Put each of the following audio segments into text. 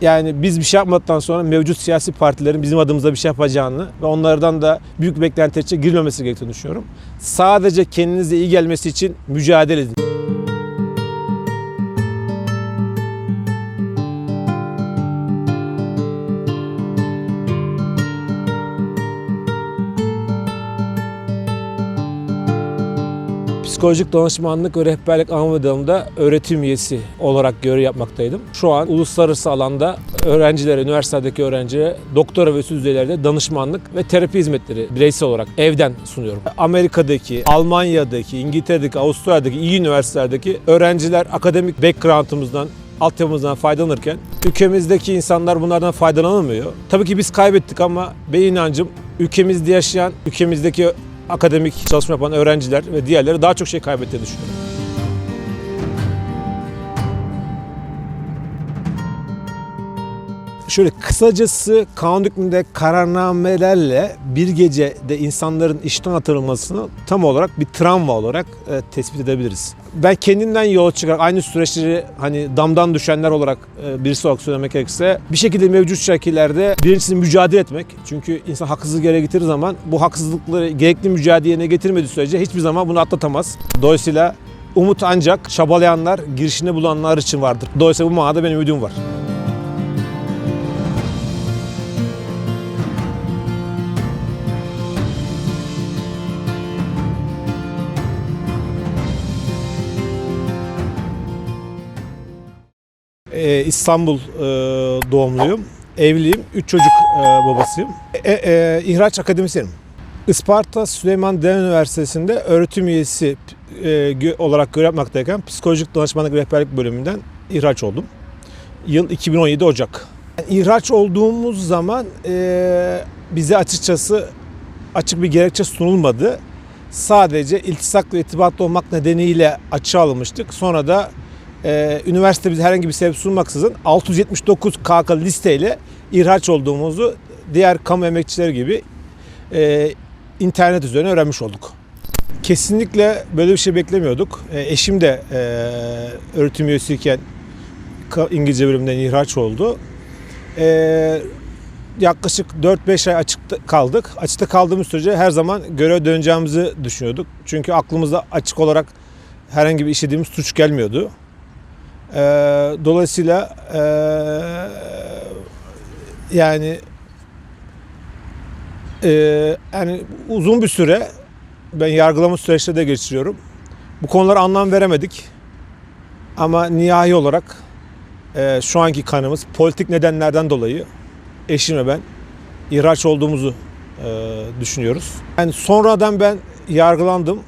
Yani biz bir şey yapmadıktan sonra mevcut siyasi partilerin bizim adımıza bir şey yapacağını ve onlardan da büyük beklenti içine girilmemesi gerektiğini düşünüyorum. Sadece kendinize iyi gelmesi için mücadele edin. Psikolojik danışmanlık ve rehberlik anladığımda öğretim üyesi olarak görev yapmaktaydım. Şu an uluslararası alanda öğrencilere, üniversitedeki öğrencilere doktora ve üst düzeylerde danışmanlık ve terapi hizmetleri bireysel olarak evden sunuyorum. Amerika'daki, Almanya'daki, İngiltere'deki, Avustralya'daki iyi üniversitelerdeki öğrenciler akademik background'ımızdan altyapımızdan faydalanırken ülkemizdeki insanlar bunlardan faydalanamıyor. Tabii ki biz kaybettik ama ben inancım ülkemizde yaşayan, ülkemizdeki akademik çalışma yapan öğrenciler ve diğerleri daha çok şey kaybettiğini düşünüyorum. Şöyle kısacası kanun hükmünde kararnamelerle bir gecede insanların işten atılmasını tam olarak bir travma olarak e, tespit edebiliriz. Ben kendimden yola çıkarak aynı süreçleri hani damdan düşenler olarak e, birisi olarak söylemek gerekirse bir şekilde mevcut şekillerde birincisi mücadele etmek. Çünkü insan haksızlık yere getirdiği zaman bu haksızlıkları gerekli mücadeleye getirmediği sürece hiçbir zaman bunu atlatamaz. Dolayısıyla umut ancak çabalayanlar, girişinde bulanlar için vardır. Dolayısıyla bu manada benim ümidim var. Ee, İstanbul e, doğumluyum. Evliyim. Üç çocuk e, babasıyım. E, e, ihraç akademisyenim. Isparta Süleyman Demirel Üniversitesi'nde öğretim üyesi e, olarak görev yapmaktayken psikolojik danışmanlık rehberlik bölümünden ihraç oldum. Yıl 2017 Ocak. İhraç olduğumuz zaman e, bize açıkçası açık bir gerekçe sunulmadı. Sadece iltisak ve irtibatlı olmak nedeniyle açığa alınmıştık. Sonra da e, üniversite bize herhangi bir sebep sunmaksızın 679 KK listeyle ihraç olduğumuzu diğer kamu emekçileri gibi e, internet üzerine öğrenmiş olduk. Kesinlikle böyle bir şey beklemiyorduk. E, eşim de e, öğretim üyesiyken İngilizce bölümünden ihraç oldu. E, yaklaşık 4-5 ay açıkta kaldık. Açıkta kaldığımız sürece her zaman görev döneceğimizi düşünüyorduk. Çünkü aklımızda açık olarak herhangi bir işlediğimiz suç gelmiyordu. Ee, dolayısıyla ee, yani ee, yani uzun bir süre ben yargılama süreçleri de geçiriyorum. Bu konulara anlam veremedik. Ama nihai olarak ee, şu anki kanımız politik nedenlerden dolayı eşim ve ben ihraç olduğumuzu ee, düşünüyoruz. Yani sonradan ben yargılandım.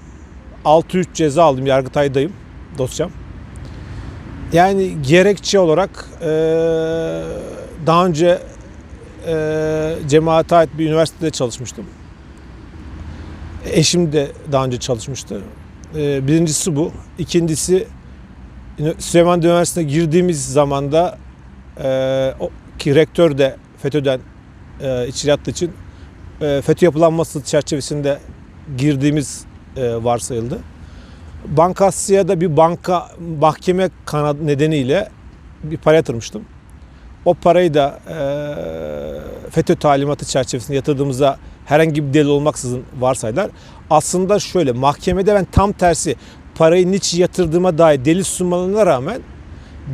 6-3 ceza aldım. Yargıtay'dayım dosyam. Yani gerekçe olarak eee, daha önce eee cemaate ait bir üniversitede çalışmıştım. Eşim de daha önce çalışmıştı. Eee, birincisi bu. İkincisi Süleyman Üniversitesi'ne girdiğimiz zamanda eee, o, ki rektör de FETÖ'den eee içeri attığı için eee, FETÖ yapılanması çerçevesinde girdiğimiz eee, varsayıldı. Banka Asya'da bir banka mahkeme kanadı nedeniyle bir para yatırmıştım. O parayı da FETÖ talimatı çerçevesinde yatırdığımızda herhangi bir delil olmaksızın varsaylar. Aslında şöyle mahkemede ben tam tersi parayı niçin yatırdığıma dair delil sunmalarına rağmen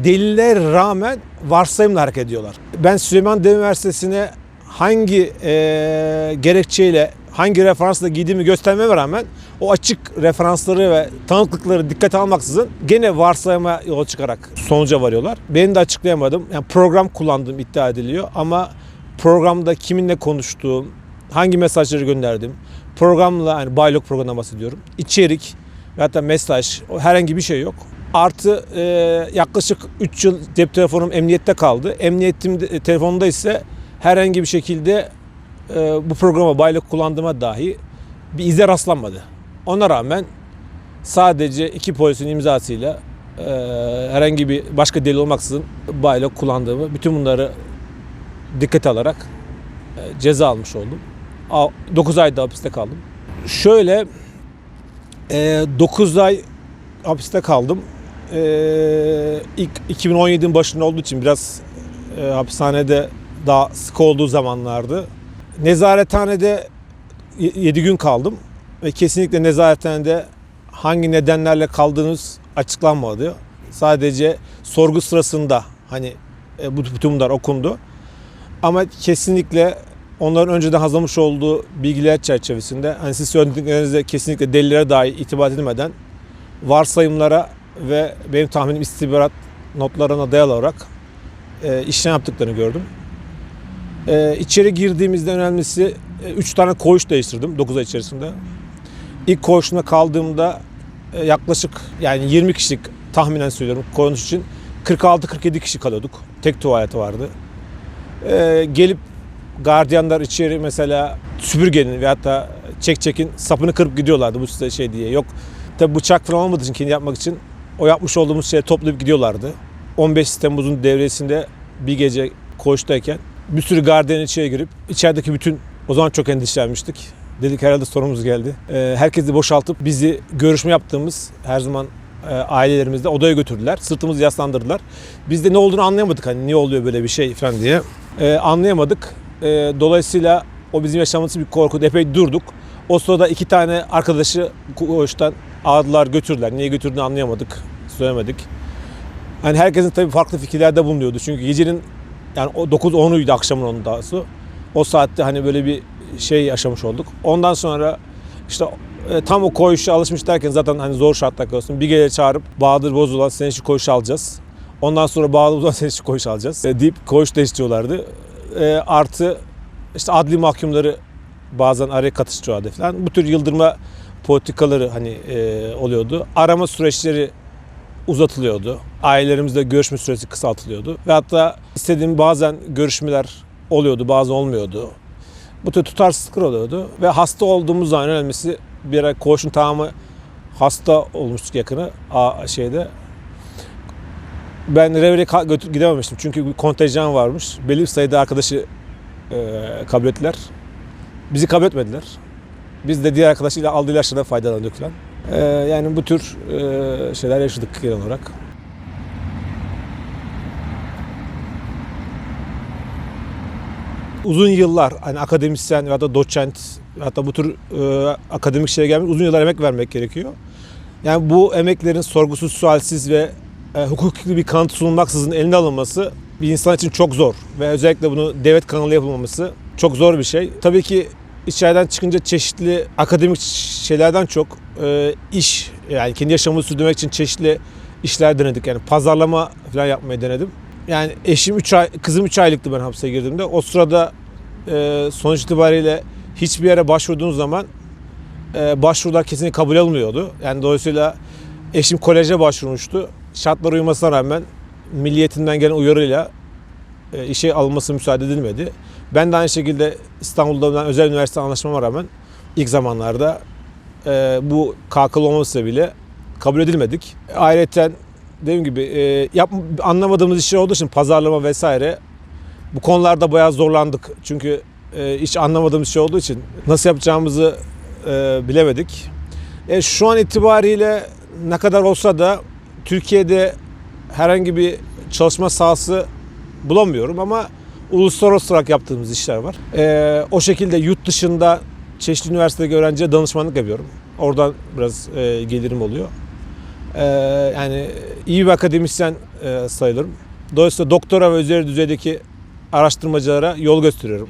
deliller rağmen varsayımla hareket ediyorlar. Ben Süleyman Demirel Üniversitesi'ne hangi eee, gerekçeyle, hangi referansla giydiğimi göstermeme rağmen o açık referansları ve tanıklıkları dikkate almaksızın gene varsayıma yola çıkarak sonuca varıyorlar. Benim de açıklayamadım. Yani program kullandığım iddia ediliyor ama programda kiminle konuştuğum, hangi mesajları gönderdim, programla yani Baylok programından bahsediyorum. İçerik ve hatta mesaj herhangi bir şey yok. Artı e, yaklaşık 3 yıl cep telefonum emniyette kaldı. Emniyetim de- telefonunda ise herhangi bir şekilde e, bu programa Baylok kullandığıma dahi bir ize rastlanmadı. Ona rağmen sadece iki polisin imzasıyla e, herhangi bir başka delil olmaksızın Baylok kullandığımı, bütün bunları dikkate alarak e, ceza almış oldum. 9 ayda hapiste kaldım. Şöyle 9 ay hapiste kaldım. E, ilk 2017'nin başında olduğu için biraz e, hapishanede daha sık olduğu zamanlardı. Nezarethanede 7 gün kaldım ve kesinlikle nezarethanede hangi nedenlerle kaldığınız açıklanmadı. Sadece sorgu sırasında hani e, bu bütün bunlar okundu. Ama kesinlikle onların önceden hazırlamış olduğu bilgiler çerçevesinde hani siz söylediklerinizde kesinlikle delillere dahi itibar edilmeden varsayımlara ve benim tahminim istihbarat notlarına dayalı olarak e, işlem yaptıklarını gördüm. E, içeri girdiğimizde önemlisi 3 tane koğuş değiştirdim 9 ay içerisinde. İlk koğuşuna kaldığımda e, yaklaşık yani 20 kişilik tahminen söylüyorum koğuş için 46-47 kişi kalıyorduk. Tek tuvaleti vardı. E, gelip gardiyanlar içeri mesela süpürgenin ve hatta çek çekin sapını kırıp gidiyorlardı bu size şey diye. Yok tabi bıçak falan olmadığı için kendi yapmak için o yapmış olduğumuz şeyi toplayıp gidiyorlardı. 15 Temmuz'un devresinde bir gece koğuştayken bir sürü gardiyan içeri girip içerideki bütün o zaman çok endişelenmiştik. Dedik herhalde sorumuz geldi. Ee, herkesi boşaltıp bizi görüşme yaptığımız her zaman e, ailelerimizde odaya götürdüler. Sırtımızı yaslandırdılar. Biz de ne olduğunu anlayamadık hani niye oluyor böyle bir şey falan diye. Ee, anlayamadık. Ee, dolayısıyla o bizim yaşamımız bir korku. Epey durduk. O sırada iki tane arkadaşı koğuştan aldılar götürdüler. Niye götürdüğünü anlayamadık. Söylemedik. Hani herkesin tabii farklı fikirlerde bulunuyordu. Çünkü gecenin yani o 9-10'uydu akşamın onun dahası. O saatte hani böyle bir şey yaşamış olduk. Ondan sonra işte e, tam o koğuşa alışmış derken zaten hani zor şartlar kalıyorsun. Bir gece çağırıp Bahadır Bozulan seni şu koğuşa alacağız. Ondan sonra Bahadır Bozulan seni şu koğuşa alacağız. E, deyip koğuş değiştiriyorlardı. E, artı işte adli mahkumları bazen araya katıştırıyorlardı falan. Bu tür yıldırma politikaları hani e, oluyordu. Arama süreçleri uzatılıyordu. Ailelerimizle görüşme süresi kısaltılıyordu. Ve hatta istediğim bazen görüşmeler oluyordu, bazen olmuyordu. Bu tür tutarsızlıklar oluyordu. Ve hasta olduğumuz zaman önemlisi bir ara koğuşun tamamı hasta olmuştuk yakını a, şeyde. Ben götür gidememiştim çünkü bir kontenjan varmış. Belli bir sayıda arkadaşı e, kabul ettiler. Bizi kabul etmediler. Biz de diğer arkadaşıyla aldığı ilaçlardan faydalanıyorduk falan. E, yani bu tür e, şeyler yaşadık genel olarak. Uzun yıllar hani akademisyen ya da doçent hatta bu tür e, akademik şeye gelmek uzun yıllar emek vermek gerekiyor. Yani bu emeklerin sorgusuz, sualsiz ve e, hukuki bir kanıt sunulmaksızın eline alınması bir insan için çok zor ve özellikle bunu devlet kanalı yapılmaması çok zor bir şey. Tabii ki içeriden çıkınca çeşitli akademik şeylerden çok e, iş yani kendi yaşamımı sürdürmek için çeşitli işler denedik. Yani pazarlama falan yapmayı denedim. Yani eşim 3 ay, kızım 3 aylıktı ben hapse girdiğimde. O sırada e, sonuç itibariyle hiçbir yere başvurduğunuz zaman e, başvurular kesinlikle kabul alınmıyordu. Yani dolayısıyla eşim koleje başvurmuştu. Şartlar uymasına rağmen milliyetinden gelen uyarıyla e, işe alınması müsaade edilmedi. Ben de aynı şekilde İstanbul'da ben özel üniversite anlaşmama rağmen ilk zamanlarda e, bu kakıl olması bile kabul edilmedik. Ayrıca dediğim gibi e, yap, anlamadığımız işler olduğu için pazarlama vesaire bu konularda bayağı zorlandık. Çünkü e, hiç anlamadığımız şey olduğu için nasıl yapacağımızı e, bilemedik. E, şu an itibariyle ne kadar olsa da Türkiye'de herhangi bir çalışma sahası bulamıyorum ama uluslararası olarak yaptığımız işler var. E, o şekilde yurt dışında çeşitli üniversitedeki öğrenciye danışmanlık yapıyorum. Oradan biraz e, gelirim oluyor. Ee, yani iyi bir akademisyen e, sayılırım. Dolayısıyla doktora ve üzeri düzeydeki araştırmacılara yol gösteriyorum.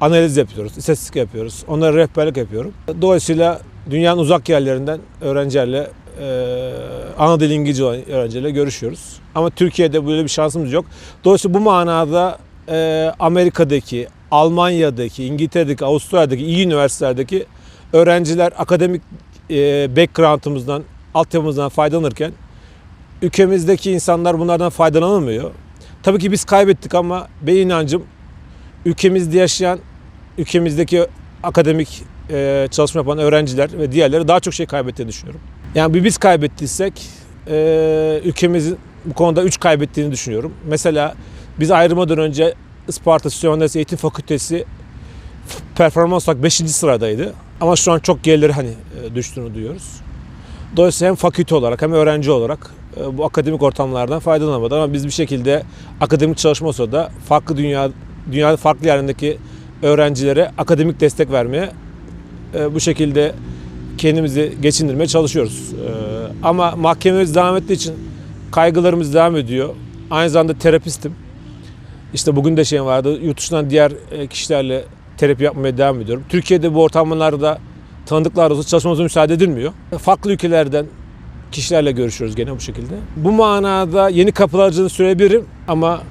Analiz yapıyoruz, istatistik yapıyoruz. Onlara rehberlik yapıyorum. Dolayısıyla dünyanın uzak yerlerinden öğrencilerle e, ana dil İngilizce olan öğrencilerle görüşüyoruz. Ama Türkiye'de böyle bir şansımız yok. Dolayısıyla bu manada e, Amerika'daki, Almanya'daki, İngiltere'deki, Avustralya'daki iyi üniversitelerdeki öğrenciler akademik e, background'ımızdan, altyapımızdan faydalanırken ülkemizdeki insanlar bunlardan faydalanamıyor. Tabii ki biz kaybettik ama benim inancım ülkemizde yaşayan, ülkemizdeki akademik e, çalışma yapan öğrenciler ve diğerleri daha çok şey kaybettiğini düşünüyorum. Yani bir biz kaybettiysek e, ülkemizin bu konuda 3 kaybettiğini düşünüyorum. Mesela biz ayrılmadan önce Isparta Demirel Eğitim Fakültesi performans olarak 5. sıradaydı. Ama şu an çok gerileri hani e, düştüğünü duyuyoruz. Dolayısıyla hem fakülte olarak hem öğrenci olarak e, bu akademik ortamlardan faydalanamadı ama biz bir şekilde akademik çalışma olsa da farklı dünya dünyada farklı yerlerindeki öğrencilere akademik destek vermeye e, bu şekilde kendimizi geçindirmeye çalışıyoruz. E, ama mahkememiz devam ettiği için kaygılarımız devam ediyor. Aynı zamanda terapistim. İşte bugün de şey vardı. Yurt dışından diğer kişilerle terapi yapmaya devam ediyorum. Türkiye'de bu ortamlarda tanıdıklar olsa çalışmamıza müsaade edilmiyor. Farklı ülkelerden kişilerle görüşüyoruz gene bu şekilde. Bu manada yeni kapılar açıldığını söyleyebilirim ama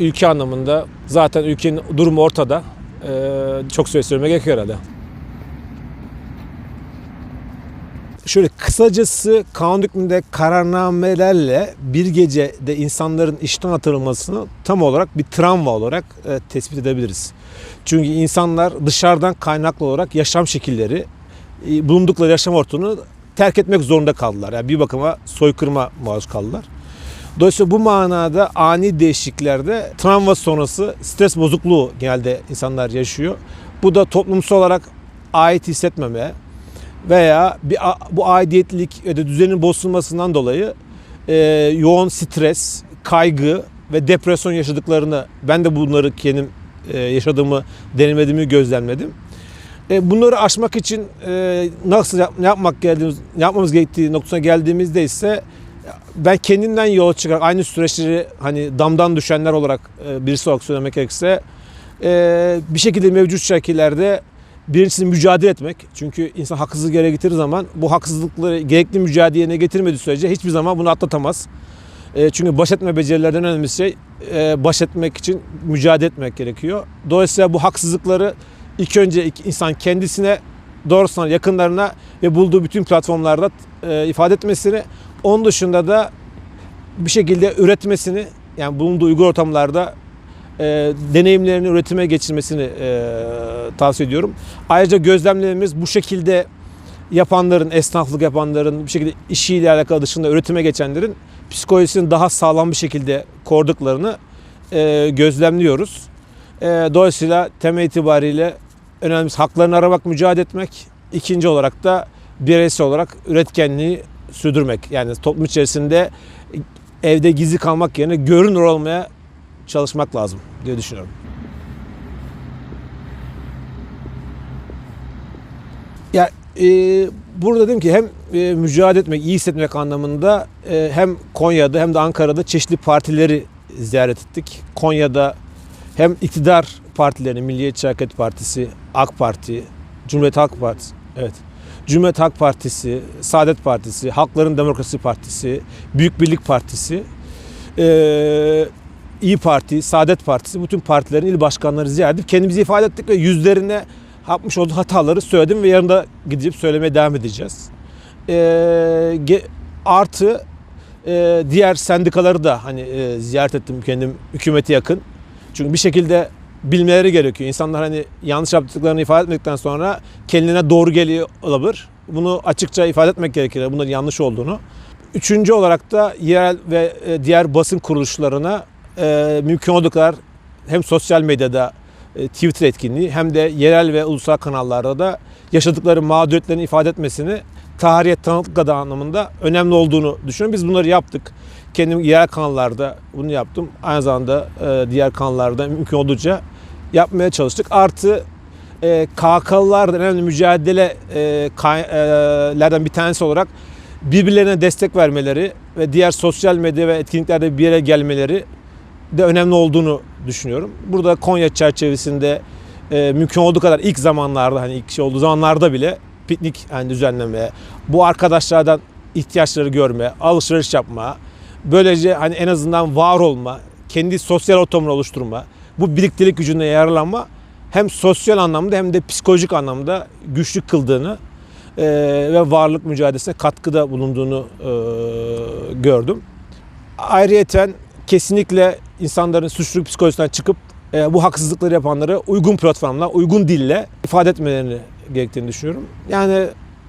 ülke anlamında zaten ülkenin durumu ortada. Ee, çok söyle söylemek gerekiyor herhalde. Şöyle kısacası kanun hükmünde kararnamelerle bir gecede insanların işten atılmasını tam olarak bir travma olarak e, tespit edebiliriz. Çünkü insanlar dışarıdan kaynaklı olarak yaşam şekilleri, bulundukları yaşam ortamını terk etmek zorunda kaldılar. Yani bir bakıma soykırıma maruz kaldılar. Dolayısıyla bu manada ani değişikliklerde travma sonrası stres bozukluğu genelde insanlar yaşıyor. Bu da toplumsal olarak ait hissetmeme veya bir bu aidiyetlik ya da düzenin bozulmasından dolayı e, yoğun stres, kaygı ve depresyon yaşadıklarını ben de bunları kendim e, yaşadığımı, deneyimlediğimi gözlemledim. E, bunları aşmak için e, nasıl yap, yapmak geldiğimiz, yapmamız gerektiği noktasına geldiğimizde ise ben kendimden yola çıkarak aynı süreçleri hani damdan düşenler olarak e, birisi olarak söylemek gerekirse e, bir şekilde mevcut şekillerde birincisi mücadele etmek. Çünkü insan haksızlık yere getirir zaman bu haksızlıkları gerekli mücadeleye getirmediği sürece hiçbir zaman bunu atlatamaz. E, çünkü baş etme becerilerden önemli şey e, baş etmek için mücadele etmek gerekiyor. Dolayısıyla bu haksızlıkları ilk önce insan kendisine doğrusuna yakınlarına ve bulduğu bütün platformlarda e, ifade etmesini onun dışında da bir şekilde üretmesini yani bulunduğu uygun ortamlarda e, deneyimlerini üretime geçirmesini e, tavsiye ediyorum. Ayrıca gözlemlerimiz bu şekilde yapanların, esnaflık yapanların, bir şekilde işiyle alakalı dışında üretime geçenlerin psikolojisini daha sağlam bir şekilde koruduklarını gözlemliyoruz. E, dolayısıyla temel itibariyle önemlisi haklarını aramak, mücadele etmek. İkinci olarak da bireysel olarak üretkenliği sürdürmek. Yani toplum içerisinde evde gizli kalmak yerine görünür olmaya çalışmak lazım diye düşünüyorum. Ya e, burada dedim ki hem e, mücadele etmek, iyi hissetmek anlamında e, hem Konya'da hem de Ankara'da çeşitli partileri ziyaret ettik. Konya'da hem iktidar partilerini, Milliyetçi Hareket Partisi, AK Parti, Cumhuriyet Halk Partisi, evet. Cumhuriyet Halk Partisi, Saadet Partisi, Halkların Demokrasi Partisi, Büyük Birlik Partisi, İyi Parti, Saadet Partisi, bütün partilerin il başkanları ziyaret edip kendimizi ifade ettik ve yüzlerine yapmış olduğu hataları söyledim ve yarın da gidip söylemeye devam edeceğiz. Artı diğer sendikaları da hani ziyaret ettim kendim hükümete yakın. Çünkü bir şekilde bilmeleri gerekiyor. İnsanlar hani yanlış yaptıklarını ifade etmekten sonra kendine doğru geliyor olabilir. Bunu açıkça ifade etmek gerekir. Bunların yanlış olduğunu. Üçüncü olarak da yerel ve e, diğer basın kuruluşlarına e, mümkün olduğu kadar hem sosyal medyada Twitter etkinliği hem de yerel ve ulusal kanallarda da yaşadıkları mağduriyetlerini ifade etmesini tarihiyet tanıklık adı anlamında önemli olduğunu düşünüyorum. Biz bunları yaptık. Kendim yerel kanallarda bunu yaptım. Aynı zamanda e, diğer kanallarda mümkün olduğunca yapmaya çalıştık. Artı e, KK'lılardan önemli mücadelelerden bir tanesi olarak birbirlerine destek vermeleri ve diğer sosyal medya ve etkinliklerde bir yere gelmeleri de önemli olduğunu düşünüyorum. Burada Konya çerçevesinde e, mümkün olduğu kadar ilk zamanlarda hani ilk şey olduğu zamanlarda bile piknik yani düzenleme, bu arkadaşlardan ihtiyaçları görme, alışveriş yapma, böylece hani en azından var olma, kendi sosyal ortamını oluşturma, bu birliktelik gücüne yararlanma hem sosyal anlamda hem de psikolojik anlamda güçlü kıldığını e, ve varlık mücadelesine katkıda bulunduğunu e, gördüm. Ayrıyeten kesinlikle insanların suçluluk psikolojisinden çıkıp e, bu haksızlıkları yapanları uygun platformla, uygun dille ifade etmelerini gerektiğini düşünüyorum. Yani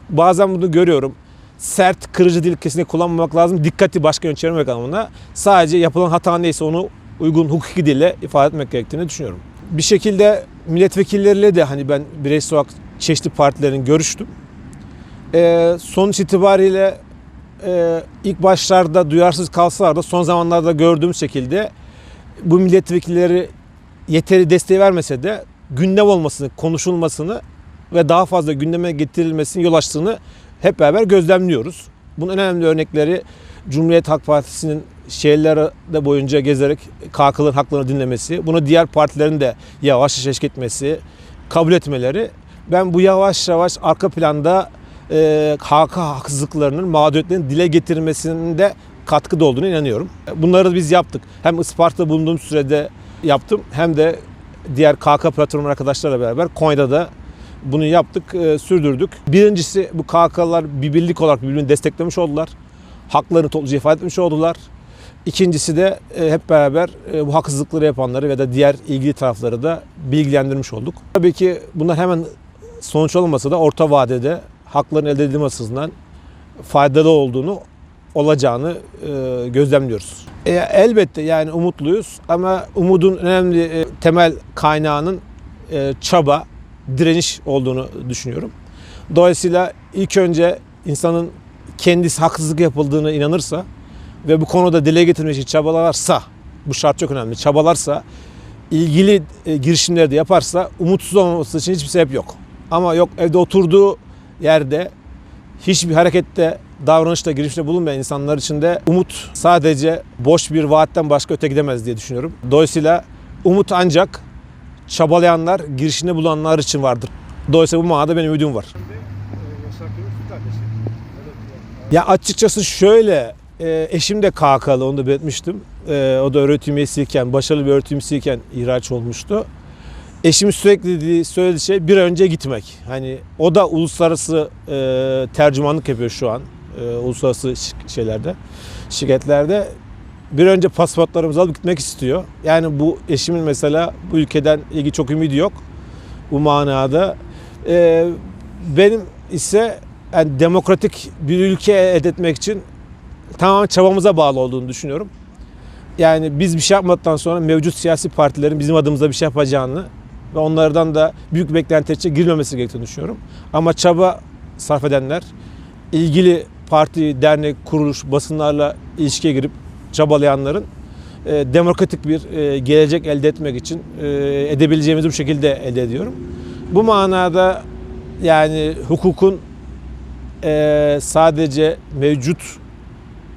bazen bunu görüyorum. Sert, kırıcı dil kesinlikle kullanmamak lazım. Dikkati başka yön çevirmek anlamında. Sadece yapılan hata neyse onu uygun hukuki dille ifade etmek gerektiğini düşünüyorum. Bir şekilde milletvekilleriyle de hani ben bireysel olarak çeşitli partilerin görüştüm. Ee, sonuç itibariyle e, ilk başlarda duyarsız kalsalar da son zamanlarda gördüğüm şekilde bu milletvekilleri yeteri desteği vermese de gündem olmasını, konuşulmasını ve daha fazla gündeme getirilmesini yol açtığını hep beraber gözlemliyoruz. Bunun önemli örnekleri Cumhuriyet Halk Partisi'nin şehirlerde boyunca gezerek KK'ların haklarını dinlemesi, bunu diğer partilerin de yavaş yavaş etmesi, kabul etmeleri. Ben bu yavaş yavaş arka planda e, KK haksızlıklarının, mağduriyetlerinin dile getirilmesinde katkıda olduğunu inanıyorum. Bunları biz yaptık. Hem Isparta'da bulunduğum sürede yaptım hem de diğer KK platformu arkadaşlarla beraber Konya'da da bunu yaptık, e, sürdürdük. Birincisi bu KK'lar bir birlik olarak birbirini desteklemiş oldular. Haklarını topluca ifade etmiş oldular. İkincisi de e, hep beraber e, bu haksızlıkları yapanları ve da diğer ilgili tarafları da bilgilendirmiş olduk. Tabii ki bunlar hemen sonuç olmasa da orta vadede hakların elde edilmesi açısından faydalı olduğunu olacağını e, gözlemliyoruz. E, elbette yani umutluyuz ama umudun önemli e, temel kaynağının e, çaba, direniş olduğunu düşünüyorum. Dolayısıyla ilk önce insanın kendisi haksızlık yapıldığını inanırsa ve bu konuda dile getirmek için çabalarsa, bu şart çok önemli, çabalarsa, ilgili e, girişimleri de yaparsa umutsuz olmaması için hiçbir sebep yok. Ama yok evde oturduğu yerde hiçbir harekette, davranışta, girişimde bulunmayan insanlar için de umut sadece boş bir vaatten başka öte gidemez diye düşünüyorum. Dolayısıyla umut ancak çabalayanlar, girişinde bulunanlar için vardır. Dolayısıyla bu manada benim ümidim var. Ya açıkçası şöyle, e, eşim de KK'lı onu da belirtmiştim. E, o da öğretim üyesiyken, başarılı bir öğretim üyesiyken ihraç olmuştu. Eşim sürekli dediği, söylediği şey bir önce gitmek. Hani o da uluslararası e, tercümanlık yapıyor şu an. E, uluslararası şeylerde, şirketlerde. Bir önce pasaportlarımızı alıp gitmek istiyor. Yani bu eşimin mesela bu ülkeden ilgi çok ümidi yok. Bu manada. E, benim ise yani demokratik bir ülke elde etmek için tamamen çabamıza bağlı olduğunu düşünüyorum. Yani biz bir şey yapmadıktan sonra mevcut siyasi partilerin bizim adımıza bir şey yapacağını ve onlardan da büyük beklenti içine girmemesi gerektiğini düşünüyorum. Ama çaba sarf edenler, ilgili parti, dernek, kuruluş, basınlarla ilişkiye girip çabalayanların e, demokratik bir e, gelecek elde etmek için e, edebileceğimizi bu şekilde elde ediyorum. Bu manada yani hukukun e, sadece mevcut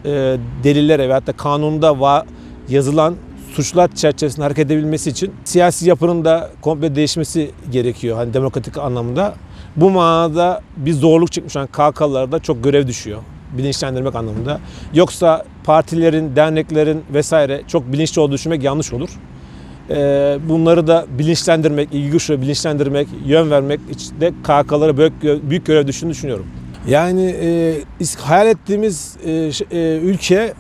e, delillere veyahut da kanunda va- yazılan suçlar çerçevesinde hareket edebilmesi için siyasi yapının da komple değişmesi gerekiyor hani demokratik anlamda. Bu manada bir zorluk çıkmış olan KK'larda çok görev düşüyor bilinçlendirmek anlamında. Yoksa partilerin, derneklerin vesaire çok bilinçli olduğu düşünmek yanlış olur. Ee, bunları da bilinçlendirmek, ilgi güçle bilinçlendirmek, yön vermek için de KK'lara büyük, büyük görev düştüğünü düşünüyorum. Yani e, hayal ettiğimiz e, e, ülke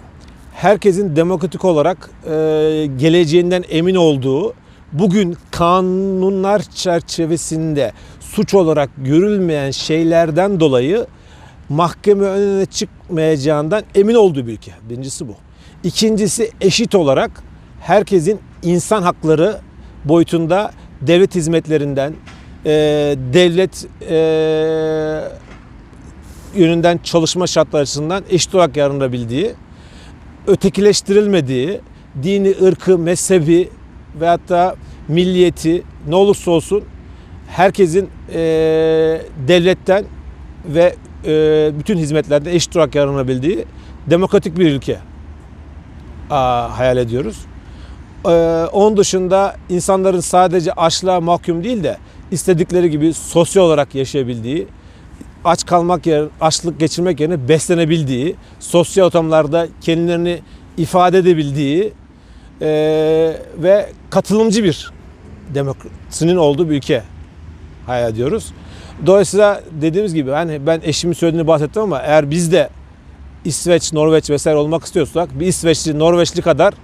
herkesin demokratik olarak e, geleceğinden emin olduğu, bugün kanunlar çerçevesinde suç olarak görülmeyen şeylerden dolayı mahkeme önüne çıkmayacağından emin olduğu bir ülke. Birincisi bu. İkincisi eşit olarak herkesin insan hakları boyutunda devlet hizmetlerinden, e, devlet e, yönünden çalışma şartları açısından eşit olarak yararlanabildiği, ötekileştirilmediği, dini, ırkı, mezhebi veyahut da milliyeti ne olursa olsun herkesin e, devletten ve e, bütün hizmetlerden eşit olarak yararlanabildiği demokratik bir ülke aa, hayal ediyoruz. Ee, onun dışında insanların sadece açlığa mahkum değil de istedikleri gibi sosyal olarak yaşayabildiği, aç kalmak yerine, açlık geçirmek yerine beslenebildiği, sosyal ortamlarda kendilerini ifade edebildiği e, ve katılımcı bir demokrasinin olduğu bir ülke hayal ediyoruz. Dolayısıyla dediğimiz gibi hani ben eşimin söylediğini bahsettim ama eğer biz de İsveç, Norveç vesaire olmak istiyorsak bir İsveçli, Norveçli kadar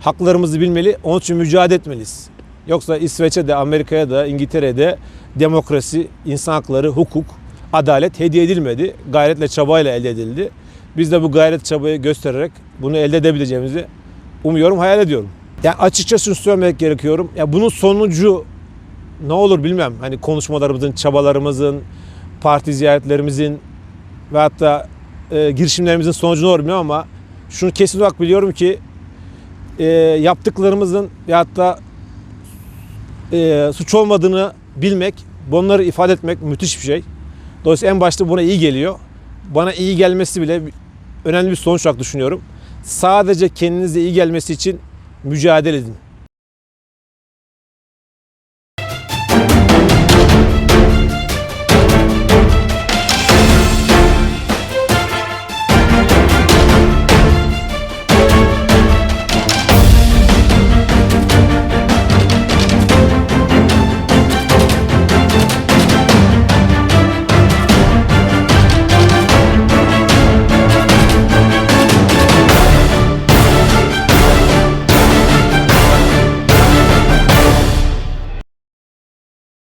haklarımızı bilmeli, onun için mücadele etmeliyiz. Yoksa İsveç'e de, Amerika'ya da, İngiltere'ye de demokrasi, insan hakları, hukuk, adalet hediye edilmedi. Gayretle, çabayla elde edildi. Biz de bu gayret çabayı göstererek bunu elde edebileceğimizi umuyorum, hayal ediyorum. Yani açıkça şunu söylemek gerekiyorum. Ya bunun sonucu ne olur bilmem. Hani konuşmalarımızın, çabalarımızın, parti ziyaretlerimizin ve hatta e, girişimlerimizin sonucunu olmuyor ama şunu kesin olarak biliyorum ki e, yaptıklarımızın ya da e, suç olmadığını bilmek, bunları ifade etmek müthiş bir şey. Dolayısıyla en başta buna iyi geliyor. Bana iyi gelmesi bile önemli bir sonuç olarak düşünüyorum. Sadece kendinize iyi gelmesi için mücadele edin.